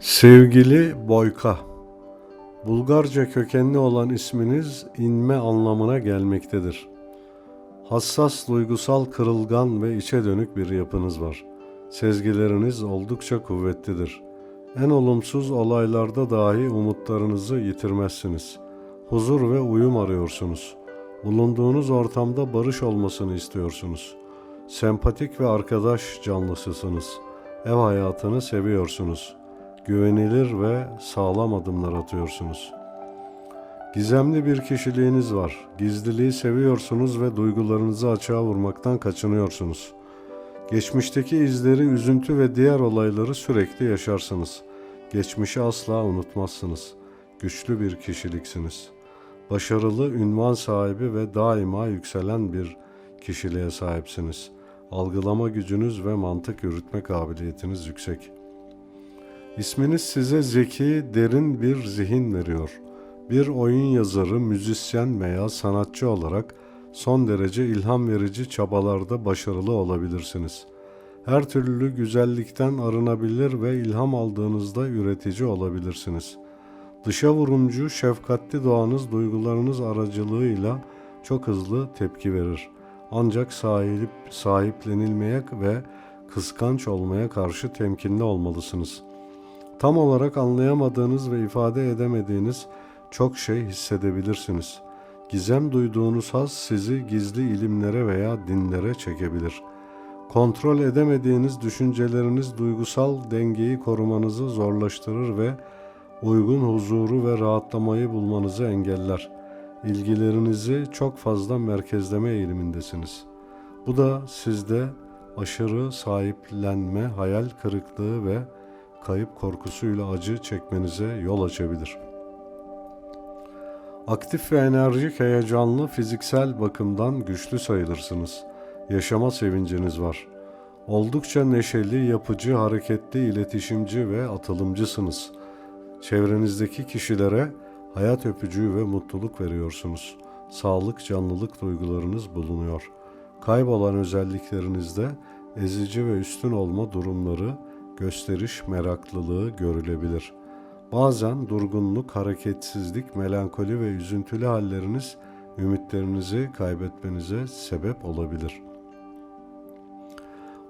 Sevgili Boyka, Bulgarca kökenli olan isminiz inme anlamına gelmektedir. Hassas, duygusal, kırılgan ve içe dönük bir yapınız var. Sezgileriniz oldukça kuvvetlidir. En olumsuz olaylarda dahi umutlarınızı yitirmezsiniz. Huzur ve uyum arıyorsunuz. Bulunduğunuz ortamda barış olmasını istiyorsunuz. Sempatik ve arkadaş canlısısınız. Ev hayatını seviyorsunuz. Güvenilir ve sağlam adımlar atıyorsunuz. Gizemli bir kişiliğiniz var. Gizliliği seviyorsunuz ve duygularınızı açığa vurmaktan kaçınıyorsunuz. Geçmişteki izleri, üzüntü ve diğer olayları sürekli yaşarsınız. Geçmişi asla unutmazsınız. Güçlü bir kişiliksiniz. Başarılı, ünvan sahibi ve daima yükselen bir kişiliğe sahipsiniz. Algılama gücünüz ve mantık yürütme kabiliyetiniz yüksek. İsminiz size zeki, derin bir zihin veriyor. Bir oyun yazarı, müzisyen veya sanatçı olarak son derece ilham verici çabalarda başarılı olabilirsiniz. Her türlü güzellikten arınabilir ve ilham aldığınızda üretici olabilirsiniz. Dışa vurumcu, şefkatli doğanız duygularınız aracılığıyla çok hızlı tepki verir. Ancak sahip, sahiplenilmeye ve kıskanç olmaya karşı temkinli olmalısınız. Tam olarak anlayamadığınız ve ifade edemediğiniz çok şey hissedebilirsiniz. Gizem duyduğunuz haz sizi gizli ilimlere veya dinlere çekebilir. Kontrol edemediğiniz düşünceleriniz duygusal dengeyi korumanızı zorlaştırır ve uygun huzuru ve rahatlamayı bulmanızı engeller. İlgilerinizi çok fazla merkezleme eğilimindesiniz. Bu da sizde aşırı sahiplenme, hayal kırıklığı ve kayıp korkusuyla acı çekmenize yol açabilir. Aktif ve enerjik, heyecanlı, fiziksel bakımdan güçlü sayılırsınız. Yaşama sevinciniz var. Oldukça neşeli, yapıcı, hareketli, iletişimci ve atılımcısınız. Çevrenizdeki kişilere hayat öpücüğü ve mutluluk veriyorsunuz. Sağlık, canlılık duygularınız bulunuyor. Kaybolan özelliklerinizde ezici ve üstün olma durumları, gösteriş meraklılığı görülebilir. Bazen durgunluk, hareketsizlik, melankoli ve üzüntülü halleriniz ümitlerinizi kaybetmenize sebep olabilir.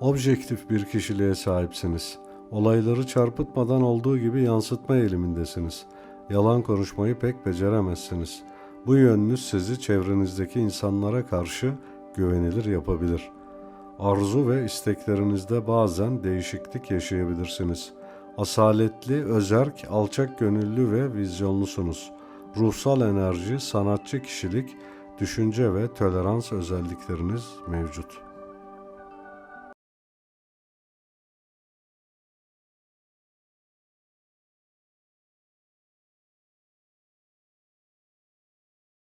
Objektif bir kişiliğe sahipsiniz. Olayları çarpıtmadan olduğu gibi yansıtma eğilimindesiniz. Yalan konuşmayı pek beceremezsiniz. Bu yönünüz sizi çevrenizdeki insanlara karşı güvenilir yapabilir. Arzu ve isteklerinizde bazen değişiklik yaşayabilirsiniz. Asaletli, özerk, alçak gönüllü ve vizyonlusunuz. Ruhsal enerji, sanatçı kişilik, düşünce ve tolerans özellikleriniz mevcut.